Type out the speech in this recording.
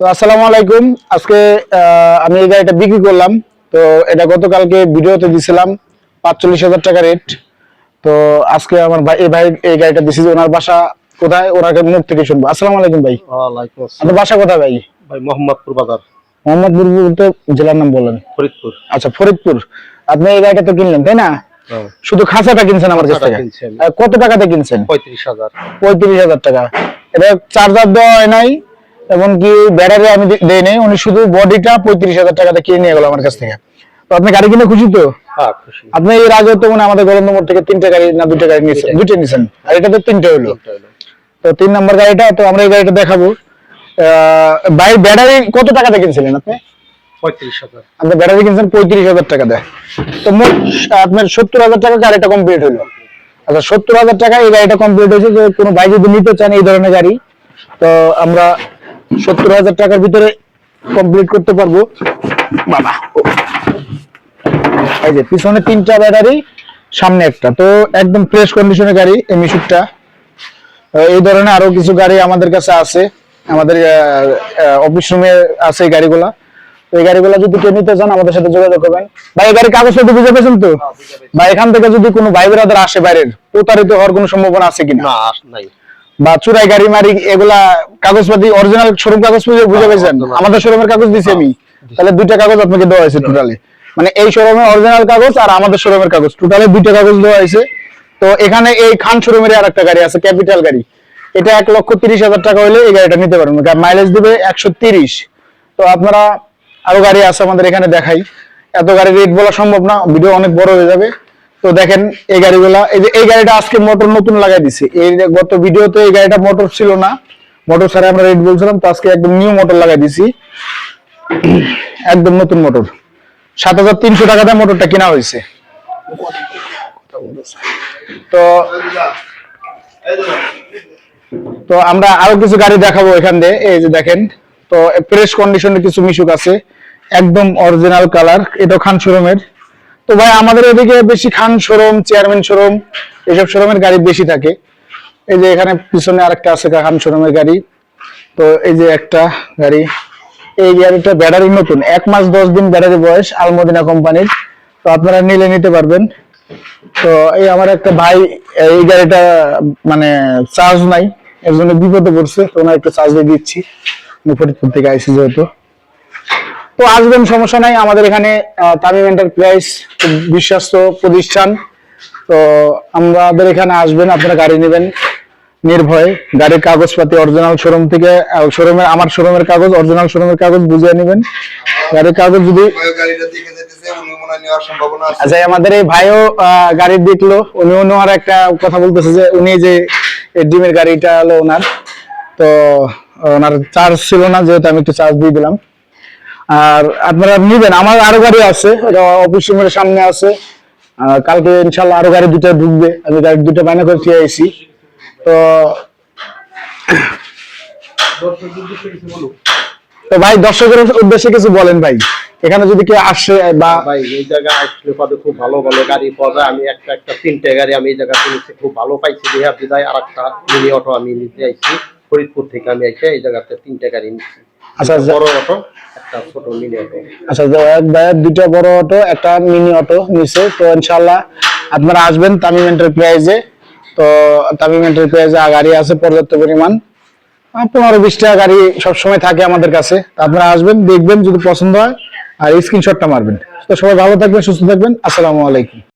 তো আসসালামু আলাইকুম। আজকে আমি এই গাড়িটা বিক্রি করলাম। তো এটা গতকালকে ভিডিওতে দিছিলাম পাঁচচল্লিশ হাজার টাকা রেট তো আজকে আমার ভাই এই ভাই এই গাড়িটা দিছি ওনার বাসা কোথায়? ওনাকে মুখ থেকে শুনব। আসসালামু আলাইকুম ভাই। আপনার বাসা কোথায় ভাই? ভাই মোহাম্মদপুর বাজার। মোহাম্মদপুর বলতে জেলার নাম বলেন। ফরিদপুর। আচ্ছা ফরিদপুর। আপনি এই গাড়িটা তো কিনলেন তাই না? শুধু খাঁচাটা কিনছেন আমার কাছ থেকে? কত টাকাতে কিনছেন? পঁয়ত্রিশ হাজার। পঁয়ত্রিশ হাজার টাকা। এটা চার্জার দেওয়া হয় নাই এমনকি ব্যাটারি আমি দেই নাই উনি শুধু বডিটা পঁয়ত্রিশ হাজার টাকাতে কিনে নিয়ে গেল আমার কাছ থেকে। তো আপনি গাড়ি কিনে খুশি তো? হ্যাঁ আপনি এর আগে তো মানে আমাদের নম্বর থেকে তিনটা গাড়ি না দুইটা গাড়ি নিয়েছেন দুইটা নিয়েছেন। আর এটা তো তিনটা হলো। তো তিন নম্বর গাড়িটা তো আমরা এই গাড়িটা দেখাবো। ভাই ব্যাটারি কত টাকাতে কিনছিলেন আপনি? আপনি ব্যাটারি কিনছেন পঁয়ত্রিশ হাজার টাকা দেয়। তো মোট আপনার সত্তর হাজার টাকা গাড়িটা কমপ্লিট হলো। আচ্ছা সত্তর হাজার টাকা এই গাড়িটা কমপ্লিট হয়েছে যে কোনো ভাই যদি নিতে চান এই ধরনের গাড়ি তো আমরা সত্তর হাজার টাকার ভিতরে কমপ্লিট করতে পারব। বাবা। এই যে পিছনে তিনটা ব্যাটারি সামনে একটা। তো একদম ফ্রেশ কন্ডিশনের গাড়ি এই মিশুকটা। এই ধরনের আরও কিছু গাড়ি আমাদের কাছে আছে। আমাদের অফিস রুমে আছে এই গাড়িগুলা। তো এই গাড়িগুলো যদি কেউ নিতে চান আমাদের সাথে যোগাযোগ করবেন। ভাই এই গাড়ির কাগজপত্র বুঝে পেয়েছেন তো? বা এখান থেকে যদি কোনো ভাই বেরাদার আসে বাইরের প্রতারিত হওয়ার কোনো সম্ভাবনা আছে কিনা? না নাই। বা চুরাই গাড়ি মারি এগুলা কাগজপাতি অরিজিনাল শোরুম কাগজ বুঝে বুঝে পেয়েছেন আমাদের শোরুমের কাগজ দিছি আমি। তাহলে দুইটা কাগজ আপনাকে দেওয়া হয়েছে টোটালি মানে এই শোরুমের অরিজিনাল কাগজ আর আমাদের শোরুমের কাগজ। টোটালি দুইটা কাগজ দেওয়া হয়েছে। তো এখানে এই খান শোরুমের আর একটা গাড়ি আছে ক্যাপিটাল গাড়ি। এটা এক লক্ষ তিরিশ হাজার টাকা হলে এই গাড়িটা নিতে পারবেন। মাইলেজ দিবে একশো তিরিশ। তো আপনারা আরও গাড়ি আছে আমাদের এখানে দেখাই। এত গাড়ি রেট বলা সম্ভব না ভিডিও অনেক বড় হয়ে যাবে। তো দেখেন, এই গাড়িগুলা, এই যে, এই গাড়িটা আজকে মোটর নতুন লাগাই দিছে। এই গত ভিডিওতে এই গাড়িটা মোটর ছিল না। মোটর ছাড়া আমরা রেট বলছিলাম, তো আজকে একদম নিউ মোটর লাগাই দিছি। একদম নতুন মোটর সাত হাজার তিনশো টাকাতে মোটরটা কেনা হয়েছে। তো তো আমরা আরও কিছু গাড়ি দেখাবো এখান দিয়ে। এই যে দেখেন, তো ফ্রেশ কন্ডিশনের কিছু মিশুক আছে। একদম অরিজিনাল কালার এটা খান শোরুমের। তো ভাই, আমাদের এদিকে বেশি খান শোরুম, চেয়ারম্যান শোরুম, এসব শোরুমের গাড়ি বেশি থাকে। এই যে এখানে পিছনে আরেকটা আছে খান শোরুমের গাড়ি। তো এই যে একটা গাড়ি, এই গাড়িটা ব্যাটারি নতুন, এক মাস দশ দিন ব্যাটারি বয়স আলমদিনা কোম্পানির। তো আপনারা নিলে নিতে পারবেন। তো এই আমার একটা ভাই, এই গাড়িটা মানে চার্জ নাই, এর জন্য বিপদে পড়ছে, তো ওনার একটু চার্জ দিয়ে দিচ্ছি। ফরিদপুর থেকে আইসি যেহেতু। তো আসবেন, সমস্যা নাই। আমাদের এখানে তামিম এন্টারপ্রাইজ বিশ্বস্ত প্রতিষ্ঠান। তো আমাদের এখানে আসবেন, আপনারা গাড়ি নেবেন। নির্ভয়, গাড়ির কাগজপাতি অরিজিনাল শোরুম থেকে শোরুমের আমার শোরুমের কাগজ অরিজিনাল শোরুমের কাগজ বুঝিয়ে নেবেন। গাড়ির কাগজ যদি আচ্ছা আমাদের এই ভাইও গাড়ি দেখল। উনি ওনার একটা কথা বলতেছে যে, উনি যে ডিমের গাড়িটা হলো ওনার। তো ওনার চার্জ ছিল না, যেহেতু আমি একটু চার্জ দিয়ে দিলাম। আর আপনারা নিবেন, আমার আরও গাড়ি আছে অফিস রুমের সামনে আছে। কালকে ইনশাল্লাহ আরও গাড়ি দুটো ঢুকবে, আমি গাড়ি দুটো বায়না করে দিয়ে আইছি। তো তো ভাই, দর্শকের উদ্দেশ্যে কিছু বলেন ভাই। এখানে যদি কেউ আসে বা ভাই, এই জায়গায় আসলে পাবে খুব ভালো ভালো গাড়ি পাওয়া যায়। আমি একটা একটা তিনটে গাড়ি আমি এই জায়গা কিনেছি, খুব ভালো পাইছি। বিহা বিদায় আর একটা মিনি অটো আমি নিতে আইছি। ফরিদপুর থেকে আমি এসে এই জায়গাতে তিনটে গাড়ি নিচ্ছি আচ্ছা আচ্ছা। বড় অটো একটা ছোট মিনি অটো আচ্ছা ভাইয়ের দুইটা বড় অটো একটা মিনি অটো নিচে তো ইনশাল্লাহ আপনারা আসবেন তামিম এন্টারপ্রাইজে তো তামিম এন্টারপ্রাইজে গাড়ি আছে পর্যাপ্ত পরিমাণ। পনেরো বিশটা গাড়ি সবসময় থাকে আমাদের কাছে। আপনারা আসবেন দেখবেন যদি পছন্দ হয় আর স্ক্রিনশটটা মারবেন। তো সবাই ভালো থাকবেন সুস্থ থাকবেন। আসসালামু আলাইকুম।